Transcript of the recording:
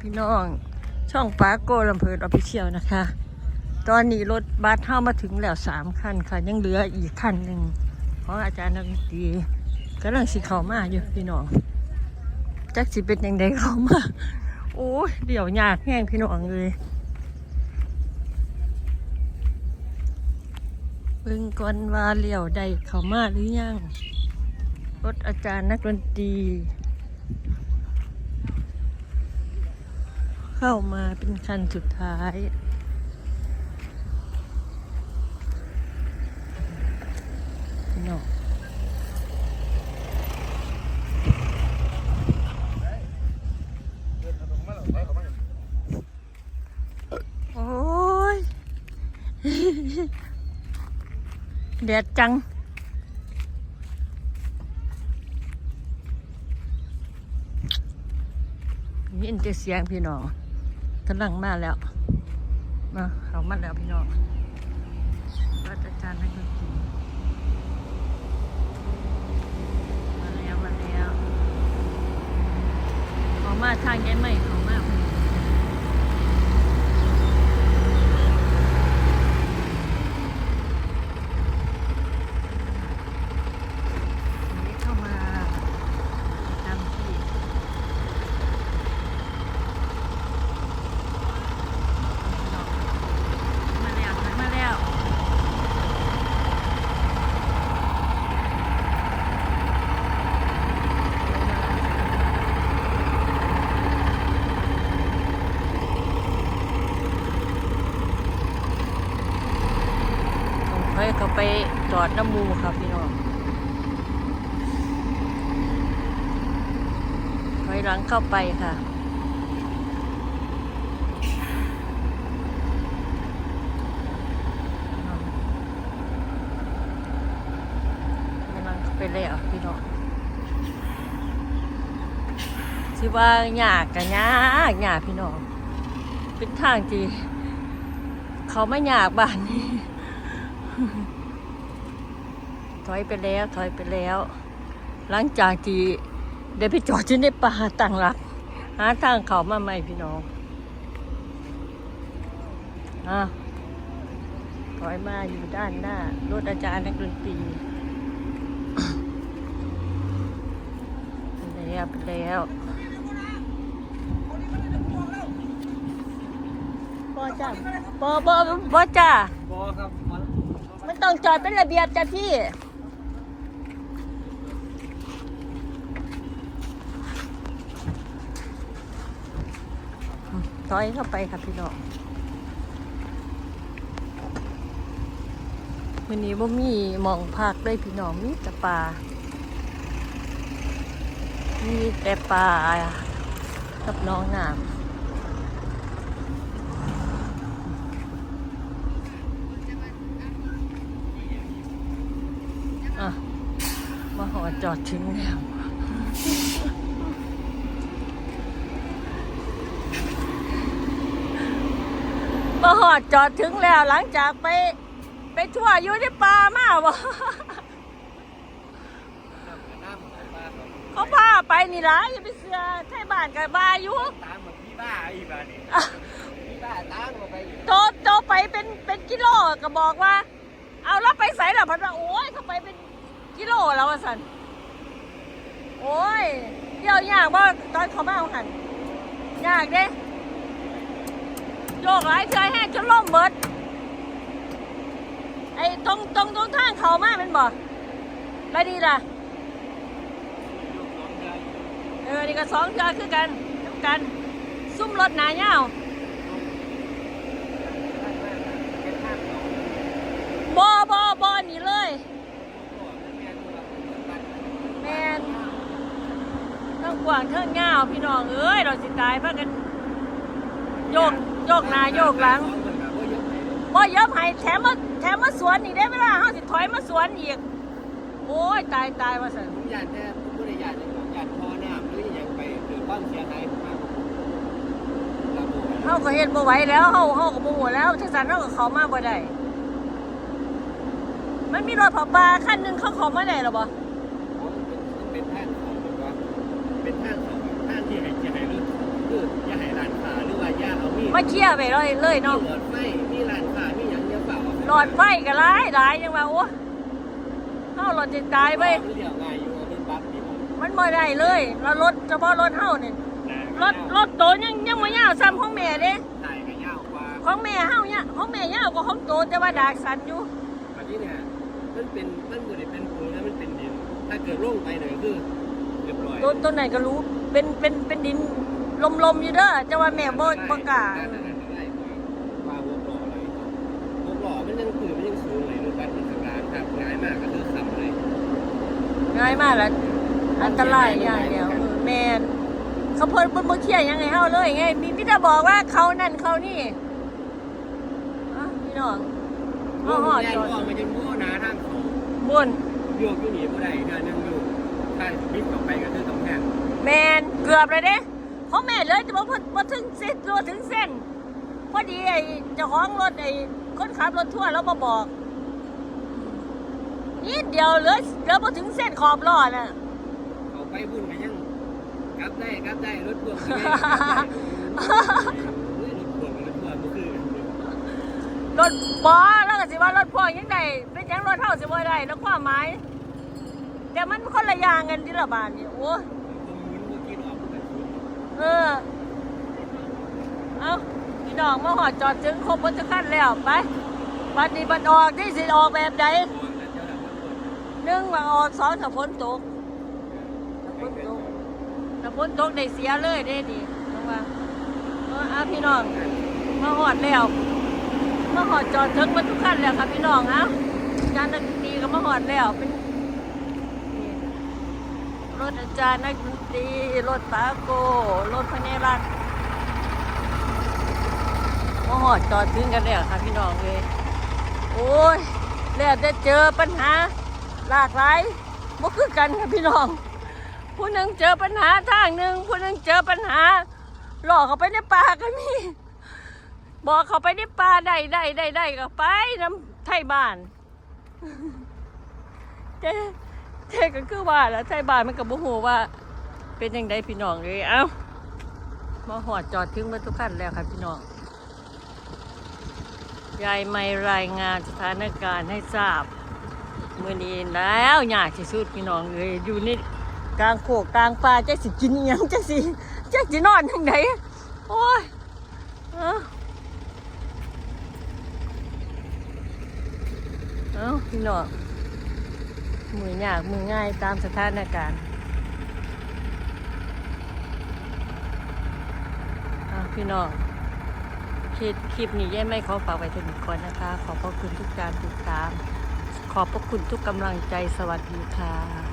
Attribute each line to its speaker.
Speaker 1: พี่น้องช่องปาโกลำเพลินออฟฟิเชียลนะคะ ตอนนี้รถบัสเข้ามาถึงแล้วสามคันค่ะ ยังเหลืออีกคันหนึ่งของอาจารย์นักดนตรีกำลังสิเข้ามาอยู่พี่น้องจักสิเป็นยังไงเข้ามาโอ้ยเดี๋ยวยากแห้งพี่น้องเลยเบิ่งก่อนว่าเลี้ยวได้เข้ามาหรือยังรถอาจารย์นักดนตรี เข้ามาเป็นคันสุดท้ายพี่น้อโอ้ยแดดจังยินแต่เสียงพี่น้อง กำลังมาแล้วมาเขามาแล้วพี่น้องวัดอาจารย์ให้กดนตรีมาแล้วมาแล้วเขามาทางยัยไม่เขามาพอดีวันนี้เข้ามาตามที่ มาแล้วมาแล้ว เฮ้ยเขาไปจอดน้ำมูครับพี่น้องถอยหลังเข้าไปค่ะกำลังไปแล้วพี่น้องสิว่าหยากกันยากยากพี่น้องเป็นทางที่เขาไม่อยากบ้านนี้ ถอยไปแล้วถอยไปแล้ว หลังจากที่ได้ไปจอดที่ในป่าต่างหลัก หาทางเขามาใหม่พี่น้องอะถอยมาอยู่ด้านหน้ารถอาจารย์นักดนตรีไปแล้วไปแล้วปอจ้าปอปอปอจ้า
Speaker 2: บอครับมัน
Speaker 1: มันต้องจอดเป็นระเบียบจ้ะพี่ ถอยเข้าไปค่ะพี่น้องวันนี้ว่ามีมองพักด้วยพี่น้องมีแต่ป่ามีแต่ป่ากับน้องน้ำอะมาหอจอดถึงแล้ว มาหอดจอดถึงแล้วหลังจากไป ไปทั่วอยู่ในป่ามาบ่
Speaker 2: น้านครับ
Speaker 1: เขาพาไปนี่ล่ะอย่าไปเสือไทยบ้านกับบาอยู่
Speaker 2: ตามเหมือนพี่บ้าอีบ้านี่พี่บ้าตามลงไปอีก
Speaker 1: โตโตไปเป็นเป็นกิโลก็บอกว่า เอาแล้วไปใส่ละพันว่าโอ้ยเขาไปเป็นกิโลแล้วสันโอ้ยเดี๋ยวยากว่าตอนเขามาเอาหันยากเด้ โยกหลายเทื่อแห้งจนล่มเบิด ไอ้ตรงตรงตรงทางเขามาเป็นบ่แล้วดีล่ะ เออ นี่ก็สองเทือคือกันน้ำกัน ซุ่มรถหนาเงาว
Speaker 2: เป็นห้างสอ
Speaker 1: บอบอบอนี่เลย
Speaker 2: แม่ตัวตัด
Speaker 1: แมนทั้งกว้างทั้งเงาพี่น้องเอ้ย เราสิตายพากันโยก โยกหน้าโยกหลังบ่เยอะให้แถมมาแถมมาสวนนี่ได้เวลาเฮาสิถอยมาสวนอีก โอ้ยตายตายว่าซั่น
Speaker 2: ผมอยากแค่ผมไม่ได้อยากจะอยากพอน้ำหรืออย่างไปหรือความเสียหายมากระบบ
Speaker 1: เฮาก็เฮ็ดบ่ไหวแล้วเฮาเฮาก็บ่ฮู้แล้วจังซั่นเฮาก็เข้ามาบ่ได้มันมีรถผาปลาคันหนึงเขาเข้ามาได้หรอบ่
Speaker 2: เป็นเป็นท่านของแบบว่าเป็นท่านของท่านที่ให้จะให้รถคือจะให้ร้าน
Speaker 1: มาเชี่ยร์ไปเลยเลย
Speaker 2: มี
Speaker 1: เนาะ
Speaker 2: หลอดไฟมีร้านค้ามีหยังเยอะเปล่า
Speaker 1: หลอดไฟก็หลายหลายยังว่าโอ้เฮาหลอดจะตายไป
Speaker 2: เดี๋ยวง่ายอยู่เอาเป็นบัตรดีกว่า
Speaker 1: มันบ่ได้เลยแล้วรถเฉพาะรถเฮานี่รถรถโตยังยังบ่ยาวซ้ำของแม่เด้
Speaker 2: ถ่ายก็ยาวกว่า
Speaker 1: ของแม่เฮาเนี่ยของแม่ยาวกว่าของโตแต่ว่าดากสันอยู่
Speaker 2: อันนี้เนี่ยมันเป็นมันบ่ได้เป็นปูนนะมันเป็นดินถ้าเกิดลงไปเนี่ยคือเรียบร้อย
Speaker 1: ต้นต้นไหนก็รู้เป็นเป็นเป็นดิน ลมๆอยู่เด้อแต่ว่าแม่บ่บ่กล้า
Speaker 2: ได้ได้ได้ว่าหัวหล่ออะไรหัวหล่อมันยังคือมันยังสูงเลยรถบัสมันสกลางครับง่ายมากก็คือขับเลย
Speaker 1: ง่ายมากแล้วอันตรายอย่างเดียวเออแม่นเขาเพิ่นบ่บ่เชี่ยยังไงเฮาเลยไงมีพี่จะบอกว่าเขานั่นเขานี่อะพี่น้องเฮาฮอด
Speaker 2: แยก
Speaker 1: จอด
Speaker 2: ออกมาจนโม่หนาทางเขา
Speaker 1: ม่วน
Speaker 2: โยกอยู่หนีบ่ได้เดือนหนึงอยู่ถ้าบิ๊กต่อไปก็คือต้องแพง
Speaker 1: แมนเกือบเลยเด้ เพราะแม่เลยจะบอกว่าพอถึงเส้นตัวถึงเส้น พอดีไอ้เจ้าของรถไอ้คนขับรถทั่วร์แล้วมาบอกนิดเดียวเหลือเหลือพอถึงเส้นขอบล้อน่ะ
Speaker 2: เขาไปบุญกันยังกลับได้กลับได้รถพ่วงก็ได้เฮ้ยรถพ่วงกับรถพ่วงก็คือกันอยู่
Speaker 1: รถบอแล้วก็สิว่ารถพ่วงยังไงเป็นหยังรถเท่าสิบ่ได้แล้วความหมายแต่มันคนละอย่างกันที่ละบาทนี่โอ้
Speaker 2: เออ
Speaker 1: เอาพี่น้องมาหอดจอดถึงครบหมดทุขั้นแล้วไปบัดนี้บัดออกที่สิออกแบบใด
Speaker 2: เจ้าหน
Speaker 1: หนึ่งว่าออกสองถ้าฝนตกถ้าฝนตกถ้าฝนตกได้เสียเลยได้ดีน้องว่าเอาพี่น้องมาหอดแล้วมาหอดจอดถึงหมาทุขั้นแล้วครับพี่น้องเอ้าอาจารดนตรีก็มาหอดแล้วเป็น รถอาจารย์นักดนตรี รถปาโก รถพเนรัตน์มาหอดจอดถึงกันแล้วครับพี่น้องเลยโอ้ยแล้วจะเจอปัญหาหลากหลายบ่คือกันค่ะพี่น้อง ผู้หนึ่งเจอปัญหาทางหนึ่งผู้หนึ่งเจอปัญหา หลอกเขาไปในป่าก็มีบอกเขาไปในป่าได้ได้ได้ได้ก็ไปน้ำไทยบ้านเจ๊ เจ๊ก็คือว่าแล้วไทยบ้านมันก็บ่ฮู้ว่า เป็นยังไงพี่น้องเลยเอ้ามาหอดจอดถึงมาทุกขั้นแล้วครับพี่น้องยายไม่รายงานสถานการณ์ให้ทราบเมื่อนี้แล้วยากที่สุดพี่น้องเลยอยู่นี่กลางโขกกลางป่าจะสิกินอิหยังจะสิจะสินอนทางไหนโอ้ยเอาเอาพี่น้อง มือยากมือง่ายตามสถานการณ์พี่น้องคลิปคลิปนี้ย่าไม่ขอฝากไว้ถึงก่อนนะคะ ขอบพระคุณทุกการติดตาม ขอบพระคุณทุกกำลังใจสวัสดีค่ะ